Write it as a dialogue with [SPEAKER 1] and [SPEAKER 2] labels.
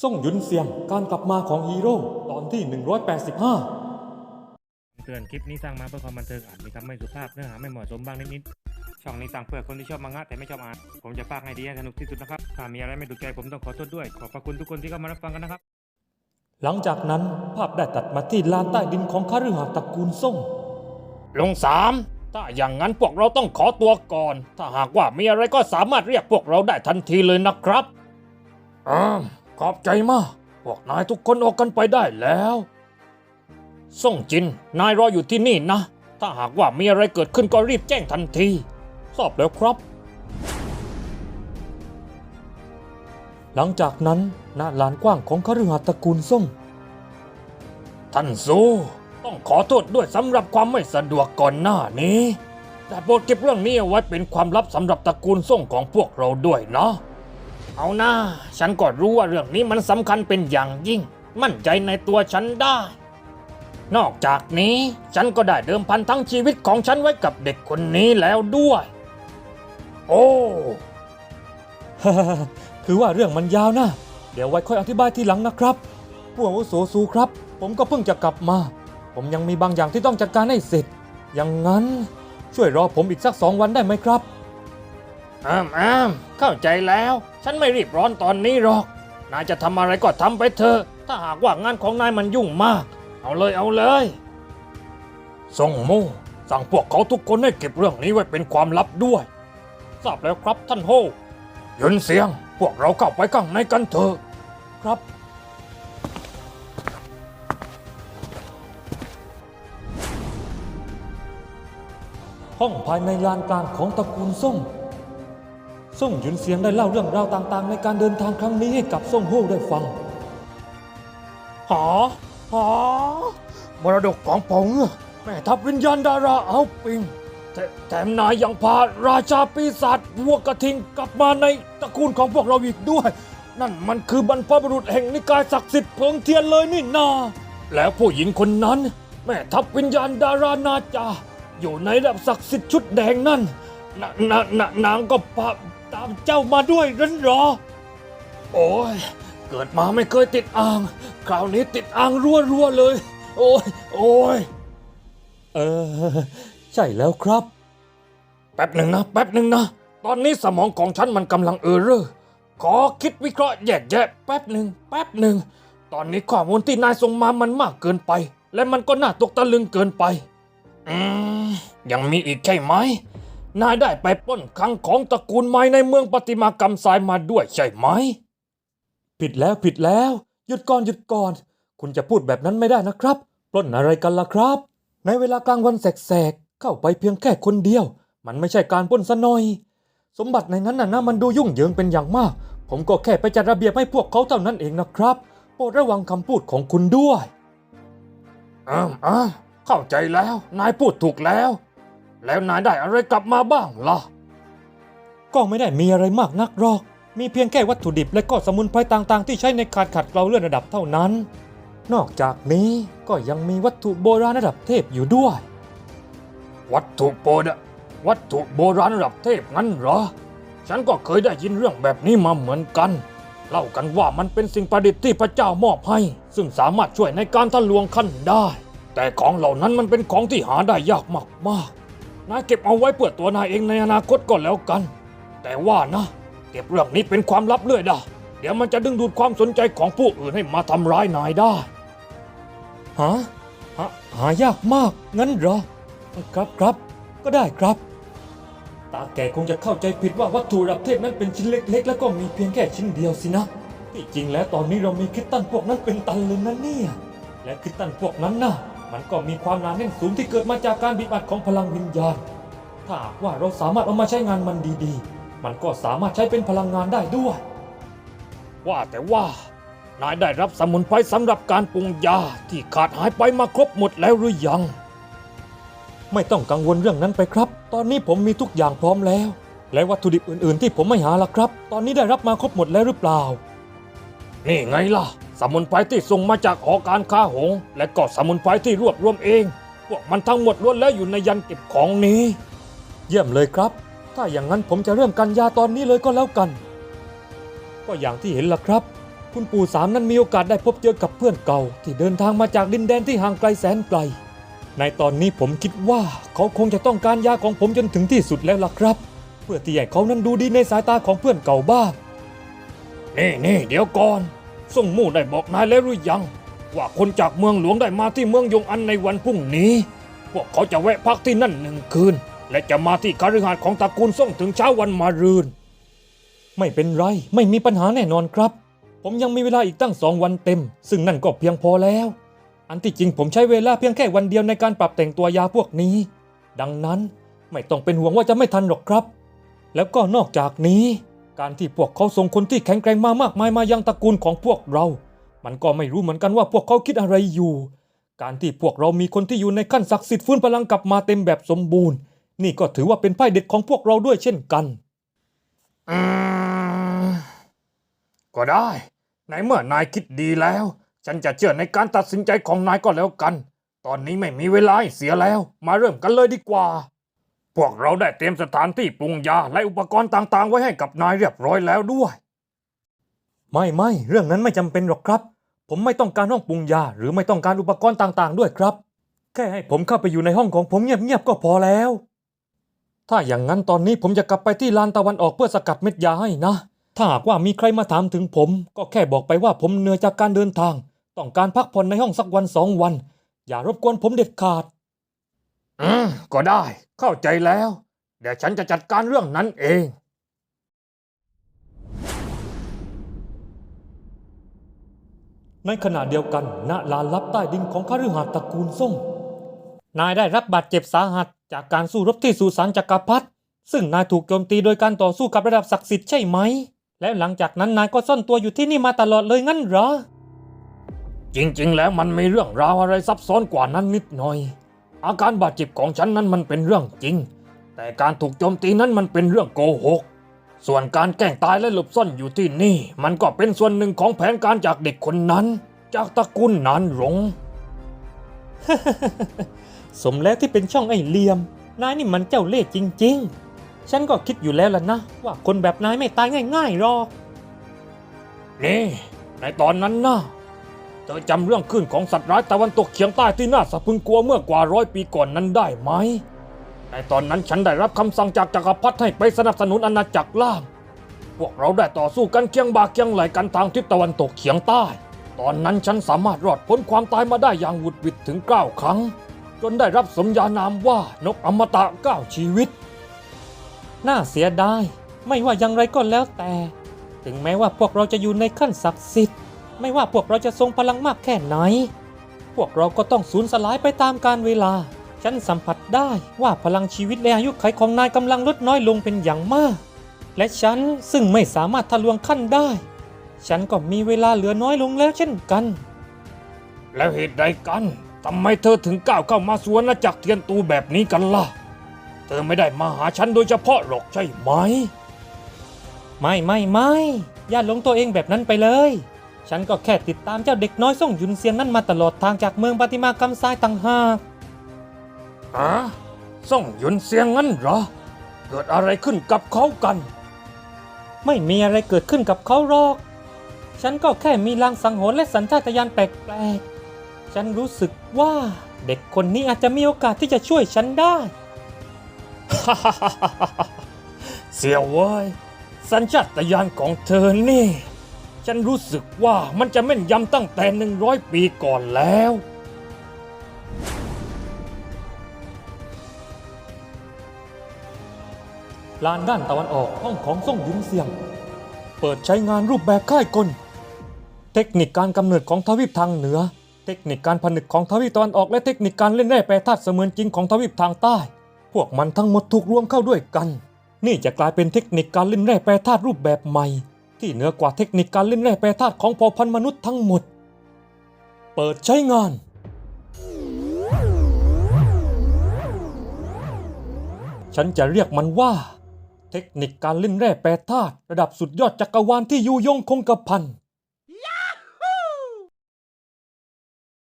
[SPEAKER 1] ส่งหยุนเสียงการกลับมาของฮีโร่ตอนที่ 185
[SPEAKER 2] เตือนคลิปนี้สร้างมาเพื่อความบันเทิงอาจมีคำไม่สุภาพเนื้อหาไม่เหมาะสมบ้างนิดๆช่องนี้สร้างเพื่อคนที่ชอบมังงะแต่ไม่ชอบอ่าน ผมจะพากให้ดีให้สนุกที่สุดนะครับถ้ามีอะไรไม่ถูกใจผมต้องขอโทษด้วย ขอบพระคุณทุกคนที่เข้ามารับฟังกันนะครับ
[SPEAKER 1] หลังจากนั้นภาพได้ตัดมาที่ลานใต้ดินของคฤหาสน์ตระกูลส่ง
[SPEAKER 2] ลงสามถ้าอย่างนั้นพวกเราต้องขอตัวก่อน ถ้าหากว่ามีอะไรก็สามารถเรียกพวกเราได้ทันทีเลยนะครับอ่าข อบใจมากพวกนายทุกคนออกกันไปได้แล้วส่งจิน นายรออยู่ที่นี่นะ ถ้าหากว่ามีอะไรเกิดขึ้นก็รีบแจ้งทันทีทราบแล้วครับ
[SPEAKER 1] หลังจากนั้นณลานกว้างของคฤหาสน์ตระกูลส่ง
[SPEAKER 2] ท่านซูต้องขอโทษด้วยสำหรับความไม่สะดวกก่อนหน้านี้ แต่โปรดเก็บเรื่องนี้เอาไว้เป็นความลับสำหรับตระกูลส่งของพวกเราด้วยนะ เอาหน้าฉันก็รู้ว่าเรื่องนี้มันสำคัญเป็นอย่างยิ่ง มั่นใจในตัวฉันได้ นอกจากนี้ฉันก็ได้เดิมพันทั้งชีวิตของฉันไว้กับเด็กคนนี้แล้วด้วย โอ้
[SPEAKER 1] คือว่าเรื่องมันยาวนะ เดี๋ยวไว้ค่อยอธิบายทีหลังนะครับ ผู้อาวุโสสูครับ ผมก็เพิ่งจะกลับมา ผมยังมีบางอย่างที่ต้องจัดการให้เสร็จ อย่างนั้นช่วยรอผมอีกสักสองวันได้ไหมครับ
[SPEAKER 2] อ้ามอ้ามเข้าใจแล้ว ฉันไม่รีบร้อนตอนนี้หรอก นายจะทำอะไรก็ทำไปเถอะ ถ้าหากว่างานของนายมันยุ่งมาก เอาเลยเอาเลยส่งโมสั่งพวกเขาทุกคนให้เก็บเรื่องนี้ไว้เป็นความลับด้วย ทราบแล้วครับท่านโฮยนเสียง พวกเราเข้าไปข้างในกันเถอะ
[SPEAKER 1] ครับห้องภายในลานกลางของตระกูลส่ง ส่งหยุนเสียงได้เล่าเรื่องราวต่างๆ ในการเดินทางครั้งนี้ให้กับส่งโฮได้ฟัง
[SPEAKER 2] หอ หอ มรดกของผมแม่ทัพวิญญาณดาราเอาปิงแถแถมนายยังพาราชาปีศาจวัวกระทิงกลับมาในตระกูลของพวกเราอีกด้วย นั่นมันคือบรรพบุรุษแห่งนิกายศักดิ์สิทธิ์เพิงเทียนเลยนี่นา แล้วผู้หญิงคนนั้น แม่ทัพวิญญาณดารานาจาอยู่ในระดับศักดิ์สิทธิ์ชุดแดงนั่นนนนนางก็พา ตามเจ้ามาด้วยนั่นเหรอ โอ้ย เกิดมาไม่เคยติดอ่าง คราวนี้ติดอ่างรัวๆเลย โอ้ย โอ้ย
[SPEAKER 1] เออ ใช่แล้วครับ
[SPEAKER 2] แป๊บหนึ่งนะ แป๊บหนึ่งนะ ตอนนี้สมองของฉันมันกำลังเออเรอขอคิดวิเคราะห์แยกแยะแป๊บหนึ่งแป๊บหนึ่ง ตอนนี้ข้อมูลที่นายส่งมามันมากเกินไป และมันก็น่าตกตะลึงเกินไป อืม ยังมีอีกใช่ไหม นายได้ไปป้นคลังของตระกูลไม้ในเมืองปฏิมากรรมทรายมาด้วยใช่ไหม
[SPEAKER 1] ผิดแล้วผิดแล้ว หยุดก่อนหยุดก่อน คุณจะพูดแบบนั้นไม่ได้นะครับ ปล้นอะไรกันล่ะครับ ในเวลากลางวันแสกๆ เข้าไปเพียงแค่คนเดียว มันไม่ใช่การปล้นซะหน่อย สมบัติในนั้นน่ะนะมันดูยุ่งเหยิงเป็นอย่างมาก ผมก็แค่ไปจัดระเบียบให้พวกเขาเท่านั้นเองนะครับ โปรดระวังคำพูดของคุณด้วย
[SPEAKER 2] อ้าวอ้าวเข้าใจแล้ว นายพูดถูกแล้ว แล้วนายได้อะไรกลับมาบ้างล่ะ
[SPEAKER 1] ก็ไม่ได้มีอะไรมากนักหรอก มีเพียงแค่วัตถุดิบและก็สมุนไพรต่างๆ ที่ใช้ในการขัดเกลาเลื่อนระดับเท่านั้น นอกจากนี้ก็ยังมีวัตถุโบราณระดับเทพอยู่ด้วย
[SPEAKER 2] วัตถุโบราณวัตถุโบราณระดับเทพงั้นเหรอ ฉันก็เคยได้ยินเรื่องแบบนี้มาเหมือนกัน เล่ากันว่ามันเป็นสิ่งประดิษฐ์ที่พระเจ้ามอบให้ ซึ่งสามารถช่วยในการทะลวงขั้นได้ แต่ของเหล่านั้นมันเป็นของที่หาได้ยากมากๆ นายเก็บเอาไว้เพื่อตัวนายเองในอนาคตก็แล้วกัน แต่ว่านะ เก็บเรื่องนี้เป็นความลับเลื่อยได้เดี๋ยวมันจะดึงดูดความสนใจของผู้อื่นให้มาทำร้ายนายได้
[SPEAKER 1] ฮะหาหายากมากงั้นเหรอ ครับครับก็ได้ครับ ตาแกคงจะเข้าใจผิดว่าวัตถุระดับเทพนั้นเป็นชิ้นเล็ก ๆ แล้วก็มีเพียงแค่ชิ้นเดียวสินะที่จริงแล้วตอนนี้เรามีคริสตัลพวกนั้นเป็นตันเลยนะเนี่ยและคริสตัลพวกนั้นนะ มันก็มีความหนาแน่นสูงที่เกิดมาจากการบีบอัดของพลังวิญญาณ ถ้าหากว่าเราสามารถเอามาใช้งานมันดีๆ มันก็สามารถใช้เป็นพลังงานได้ด้วย
[SPEAKER 2] ว่าแต่ว่านายได้รับสมุนไพรสำหรับการปรุงยาที่ขาดหายไปมาครบหมดแล้วหรือยัง
[SPEAKER 1] ไม่ต้องกังวลเรื่องนั้นไปครับ ตอนนี้ผมมีทุกอย่างพร้อมแล้ว และวัตถุดิบอื่นๆ ที่ผมไม่หาล่ะครับ ตอนนี้ได้รับมาครบหมดแล้วหรือเปล่า
[SPEAKER 2] นี่ไงล่ะ สมุนไพรที่ส่งมาจากหอการค้าหง และก็สมุนไพรที่รวบรวมเอง พวกมันทั้งหมดล้วนแล้วอยู่ในยันเก็บของนี้
[SPEAKER 1] เยี่ยมเลยครับ ถ้าอย่างนั้นผมจะเริ่มกันยาตอนนี้เลยก็แล้วกัน ก็อย่างที่เห็นล่ะครับ คุณปู่สามนั้นมีโอกาสได้พบเจอกับเพื่อนเก่า ที่เดินทางมาจากดินแดนที่ห่างไกลแสนไกล ในตอนนี้ผมคิดว่าเขาคงจะต้องการยาของผมจนถึงที่สุดแล้วล่ะครับ เพื่อที่ให้เขานั้นดูดีในสายตาของเพื่อนเก่าบ้าง
[SPEAKER 2] นี่นี่เดี๋ยวก่อน ส่งมู่ได้บอกนายแล้วหรือยัง ว่าคนจากเมืองหลวงได้มาที่เมืองยงอันในวันพรุ่งนี้ พวกเขาจะแวะพักที่นั่นหนึ่งคืน และจะมาที่คฤหาสน์ของตระกูลส่งถึงเช้าวันมารืน
[SPEAKER 1] ไม่เป็นไร ไม่มีปัญหาแน่นอนครับ ผมยังมีเวลาอีกตั้งสองวันเต็ม ซึ่งนั่นก็เพียงพอแล้ว อันที่จริงผมใช้เวลาเพียงแค่วันเดียวในการปรับแต่งตัวยาพวกนี้ ดังนั้นไม่ต้องเป็นห่วงว่าจะไม่ทันหรอกครับ แล้วก็นอกจากนี้ การที่พวกเขาส่งคนที่แข็งแกร่งมามากมายมายังตระกูลของพวกเรา มันก็ไม่รู้เหมือนกันว่าพวกเขาคิดอะไรอยู่ การที่พวกเรามีคนที่อยู่ในขั้นศักดิ์สิทธิ์ฟื้นพลังกลับมาเต็มแบบสมบูรณ์ นี่ก็ถือว่าเป็นไพ่เด็ดของพวกเราด้วยเช่นกัน
[SPEAKER 2] อืมก็ได้ ในเมื่อนายคิดดีแล้ว ฉันจะเชื่อในการตัดสินใจของนายก็แล้วกัน ตอนนี้ไม่มีเวลาให้เสียแล้ว มาเริ่มกันเลยดีกว่า พวกเราได้เตรียมสถานที่ปรุงยาและอุปกรณ์ต่างๆ ไว้ให้กับนายเรียบร้อยแล้วด้วย
[SPEAKER 1] ไม่ไม่เรื่องนั้นไม่จำเป็นหรอกครับ ผมไม่ต้องการห้องปรุงยา หรือไม่ต้องการอุปกรณ์ต่างๆ ด้วยครับ แค่ให้ผมเข้าไปอยู่ในห้องของผมเงียบๆก็พอแล้ว ถ้าอย่างนั้นตอนนี้ผมจะกลับไปที่ลานตะวันออกเพื่อสกัดเม็ดยาให้นะ ถ้าหากว่ามีใครมาถามถึงผม ก็แค่บอกไปว่าผมเหนื่อยจากการเดินทาง ต้องการพักผ่อนในห้องสักวันสองวัน อย่ารบกวนผมเด็ดขาด
[SPEAKER 2] อืมก็ได้เข้าใจแล้ว เดี๋ยวฉันจะจัดการเรื่องนั้นเอง
[SPEAKER 1] ในขณะเดียวกันณลานลับใต้ดินของคฤหาสน์ตระกูลส่ง นายได้รับบาดเจ็บสาหัสจากการสู้รบที่สุสานจักรพรรดิซึ่งนายถูกโจมตีโดยการต่อสู้กับระดับศักดิ์สิทธิ์ใช่ไหม แล้วหลังจากนั้นนายก็ซ่อนตัวอยู่ที่นี่มาตลอดเลยงั้นเหรอ
[SPEAKER 2] จริงๆ แล้วมันมีเรื่องราวอะไรซับซ้อนกว่านั้นนิดหน่อย อาการบาดเจ็บของฉันนั้นมันเป็นเรื่องจริง แต่การถูกโจมตีนั้นมันเป็นเรื่องโกหก ส่วนการแกล้งตายและหลบซ่อนอยู่ที่นี่ มันก็เป็นส่วนหนึ่งของแผนการจากเด็กคนนั้น จากตระกูลนานหลง
[SPEAKER 1] สมแล้วที่เป็นช่องไอ้เหลี่ยม นายนี่มันเจ้าเล่ห์จริง ๆ ฉันก็คิดอยู่แล้วล่ะนะ ว่าคนแบบนายไม่ตายง่ายๆหรอก
[SPEAKER 2] นี่ ในตอนนั้นนะเธอจำเรื่องขึ้นของสัตว์ร้ายตะวันตกเฉียงใต้ที่น่าสะพรึงกลัวเมื่อกว่าร้อยปีก่อนนั้นได้ไหมในตอนนั้นฉันได้รับคำสั่งจากจักรพรรดิให้ไปสนับสนุนอาณาจักรล่าง พวกเราได้ต่อสู้กันเคียงบ่าเคียงไหลกันทางทิศตะวันตกเฉียงใต้ ตอนนั้นฉันสามารถรอดพ้นความตายมาได้อย่างหวุดหวิดถึงเก้าครั้ง จนได้รับสมญานามว่านกอมตะเก้าชีวิต
[SPEAKER 1] น่าเสียดาย ไม่ว่าอย่างไรก็แล้วแต่ ถึงแม้ว่าพวกเราจะอยู่ในขั้นศักดิ์สิทธิ์ ไม่ว่าพวกเราจะทรงพลังมากแค่ไหน พวกเราก็ต้องสูญสลายไปตามกาลเวลา ฉันสัมผัสได้ว่าพลังชีวิตและอายุขัยของนายกำลังลดน้อยลงเป็นอย่างมาก และฉันซึ่งไม่สามารถทะลวงขั้นได้ ฉันก็มีเวลาเหลือน้อยลงแล้วเช่นกัน
[SPEAKER 2] แล้วเหตุใดกันทำไมเธอถึงก้าวเข้ามาสวนจักรเทียนตูแบบนี้กันล่ะ เธอไม่ได้มาหาฉันโดยเฉพาะหรอกใช่ไหม
[SPEAKER 1] ไม่ไม่ไม่อย่าหลงตัวเองแบบนั้นไปเลย ฉันก็แค่ติดตามเจ้าเด็กน้อยส่งหยุนเซียนนั่นมาตลอดทางจากเมืองปฏิมากรรมทรายต่างหาก
[SPEAKER 2] อะส่งหยุนเสียงงั้นเหรอ เกิดอะไรขึ้นกับเขากัน
[SPEAKER 1] ไม่มีอะไรเกิดขึ้นกับเขาหรอก ฉันก็แค่มีลางสังหรณ์และสัญชาตญาณแปลกๆ ฉันรู้สึกว่าเด็กคนนี้อาจจะมีโอกาสที่จะช่วยฉันได้
[SPEAKER 2] เสียวเว้ยสัญชาตญาณของเธอนี่ ฉันรู้สึกว่ามันจะแม่นยำตั้งแต่หนึ่งร้อยปีก่อนแล้ว
[SPEAKER 1] ลานด้านตะวันออกห้องของส่งหยุนเซียง เปิดใช้งานรูปแบบค่ายกล เทคนิคการกำเนิดของทวีปทางเหนือ เทคนิคการผนึกของทวีปตะวันออกและเทคนิคการเล่นแร่แปรธาตุเสมือนจริงของทวีปทางใต้ พวกมันทั้งหมดถูกรวมเข้าด้วยกัน นี่จะกลายเป็นเทคนิคการเล่นแร่แปรธาตุรูปแบบใหม่ ที่เหนือกว่าเทคนิคการเล่นแร่แปรธาตุของเผ่าพันธุ์มนุษย์ทั้งหมด เปิดใช้งาน ฉันจะเรียกมันว่า เทคนิคการเล่นแร่แปรธาตุระดับสุดยอดจักรวาลที่อยู่ยงคงกระพัน